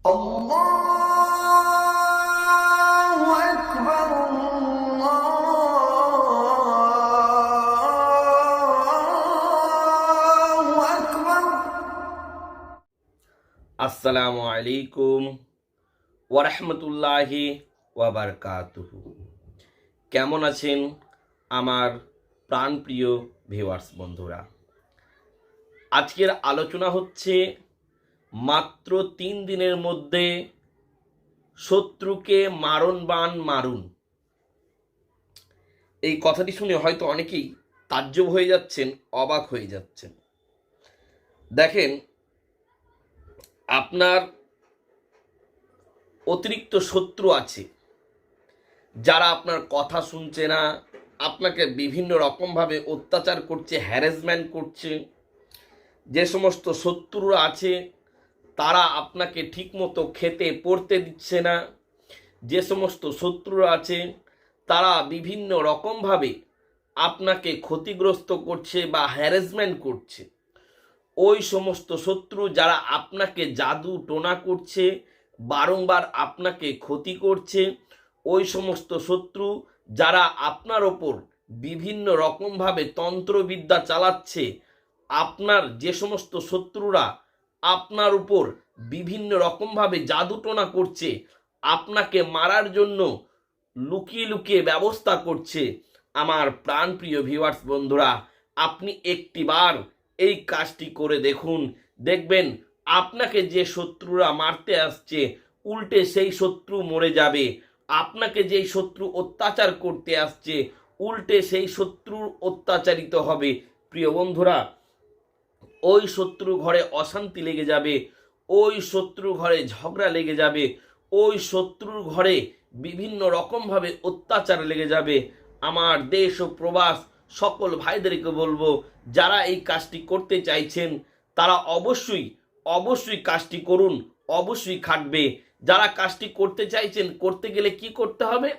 আসসালামু আলাইকুম ওরহমতুল্লাহি ওয়াবারকাতুহু কেমন আছেন আমার প্রাণপ্রিয় ভিউয়ার্স বন্ধুরা? আজকের আলোচনা হচ্ছে মাত্র তিন দিনের মধ্যে শত্রুকে মারণ বান মারুন। এই কথাটি শুনে হয়তো অনেকেই তাজ্জব হয়ে যাচ্ছেন, অবাক হয়ে যাচ্ছেন। দেখেন, আপনার অতিরিক্ত শত্রু আছে, যারা আপনার কথা শুনছে না, আপনাকে বিভিন্ন রকমভাবে অত্যাচার করছে হ্যারাসমেন্ট করছে, যে সমস্ত শত্রুরা আছে তারা আপনাকে ঠিকমতো খেতে, পড়তে দিচ্ছে না। যে সমস্ত শত্রুরা আছে, তারা বিভিন্ন রকমভাবে আপনাকে ক্ষতিগ্রস্ত করছে বা হ্যারাসমেন্ট করছে। ওই সমস্ত শত্রু যারা আপনাকে জাদু টোনা করছে, বারংবার আপনাকে ক্ষতি করছে, ওই সমস্ত শত্রু যারা আপনার ওপর বিভিন্ন রকমভাবে তন্ত্রবিদ্যা চালাচ্ছে, আপনার যে সমস্ত শত্রুরা আপনার উপর বিভিন্ন রকমভাবে জাদু টোনা করছে, আপনাকে মারার জন্য লুকিয়ে লুকিয়ে ব্যবস্থা করছে। আমার প্রাণপ্রিয় ভিউয়ার্স বন্ধুরা, আপনি একটিবার এই কাজটি করে দেখুন। দেখবেন আপনাকে যে শত্রুরা মারতে আসছে, উল্টে সেই শত্রু মরে যাবে। আপনাকে যেই শত্রু অত্যাচার করতে আসছে, উল্টে সেই শত্রুর অত্যাচারিত হবে। প্রিয় বন্ধুরা ওই শত্রু ঘরে অশান্তি লেগে যাবে, ওই শত্রু ঘরে ঝগড়া লেগে যাবে, ওই শত্রুর ঘরে বিভিন্ন রকমভাবে অত্যাচার লেগে যাবে। আমার দেশ ও প্রবাস, সকল ভাইদেরকে বলব, যারা এই কাজটি করতে চাইছেন, তারা অবশ্যই অবশ্যই কাজটি করুন, অবশ্যই খাটবে। যারা কাজটি করতে চাইছেন, করতে গেলে কি করতে হবে?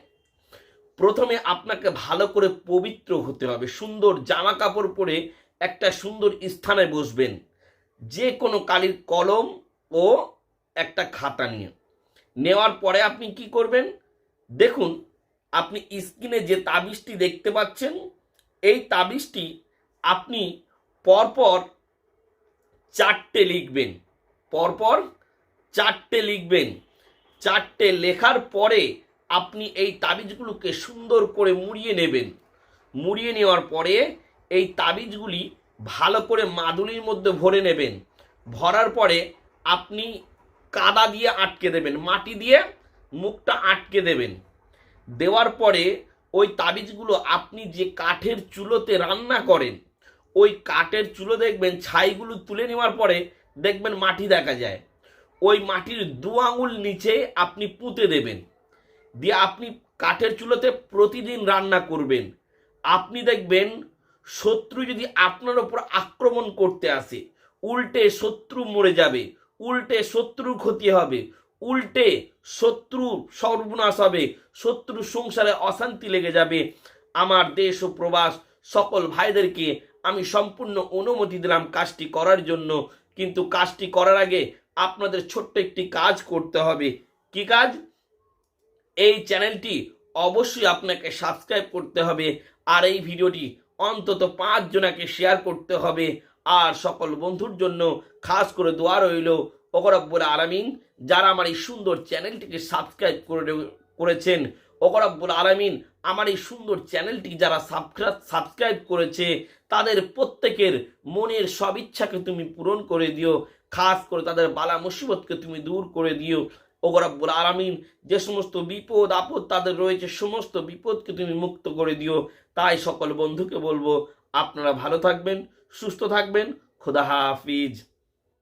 প্রথমে আপনাকে ভালো করে পবিত্র হতে হবে, সুন্দর জামা কাপড় পরে একটা সুন্দর স্থানে বসবেন। যে কোনো কালির কলম ও একটা খাতা নিয়ে। নেওয়ার পরে আপনি কি করবেন? দেখুন, আপনি স্ক্রিনে যে তাবিজটি দেখতে পাচ্ছেন, এই তাবিজটি আপনি পরপর চারটে লিখবেন। পরপর চারটে লিখবেন। চারটে লেখার পরে আপনি এই তাবিজগুলোকে সুন্দর করে মুড়িয়ে নেবেন। মুড়িয়ে নেওয়ার পরে এই তাবিজগুলি ভালো করে মাদুলির মধ্যে ভরে নেবেন। ভরার পরে আপনি কাদা দিয়ে আটকে দেবেন, মাটি দিয়ে মুখটা আটকে দেবেন। দেওয়ার পরে ওই তাবিজগুলো আপনি যে কাঠের চুলোতে রান্না করেন, ওই কাঠের চুলো দেখবেন, ছাইগুলো তুলে নেওয়ার পরে দেখবেন মাটি দেখা যায়। ওই মাটির দু আঙুল নিচে আপনি পুঁতে দেবেন। দিয়ে আপনি কাঠের চুলোতে প্রতিদিন রান্না করবেন। আপনি দেখবেন শত্রু যদি আপনার ওপর আক্রমণ করতে আসে, উল্টে শত্রু মরে যাবে, উল্টে শত্রুর ক্ষতি হবে, উল্টে শত্রু সর্বনাশ হবে, শত্রু সংসারে অশান্তি লেগে যাবে। আমার দেশ ও প্রবাস, সকল ভাইদেরকে আমি সম্পূর্ণ অনুমতি দিলাম কাজটি করার জন্য। কিন্তু কাজটি করার আগে আপনাদের ছোট্ট একটি কাজ করতে হবে। কি কাজ? এই চ্যানেলটি অবশ্যই আপনাকে সাবস্ক্রাইব করতে হবে। আর এই ভিডিওটি অন্তত পাঁচ জনাকে শেয়ার করতে হবে। আর সকল বন্ধুর জন্য খাস করে দোয়া রইল ওকরাব্বুল আলামিন, যারা আমার এই সুন্দর চ্যানেলটিকে সাবস্ক্রাইব করে করেছেন। ওকরাব্বুল আলামিন, আমার এই সুন্দর চ্যানেলটি যারা সাবস্ক্রাইব করেছে, তাদের প্রত্যেকের মনের সব ইচ্ছাকে তুমি পূরণ করে দিও। খাস করে তাদের বালা মুসিবতকে তুমি দূর করে দিও। ওগরাব্বুল আরামিন যে সমস্ত বিপদ, আপদ তাদের রয়েছে, সমস্ত বিপদকে তুমি মুক্ত করে দিও। তাই সকল বন্ধুকে বলব, আপনারা ভালো থাকবেন, সুস্থ থাকবেন, খোদা হাফিজ।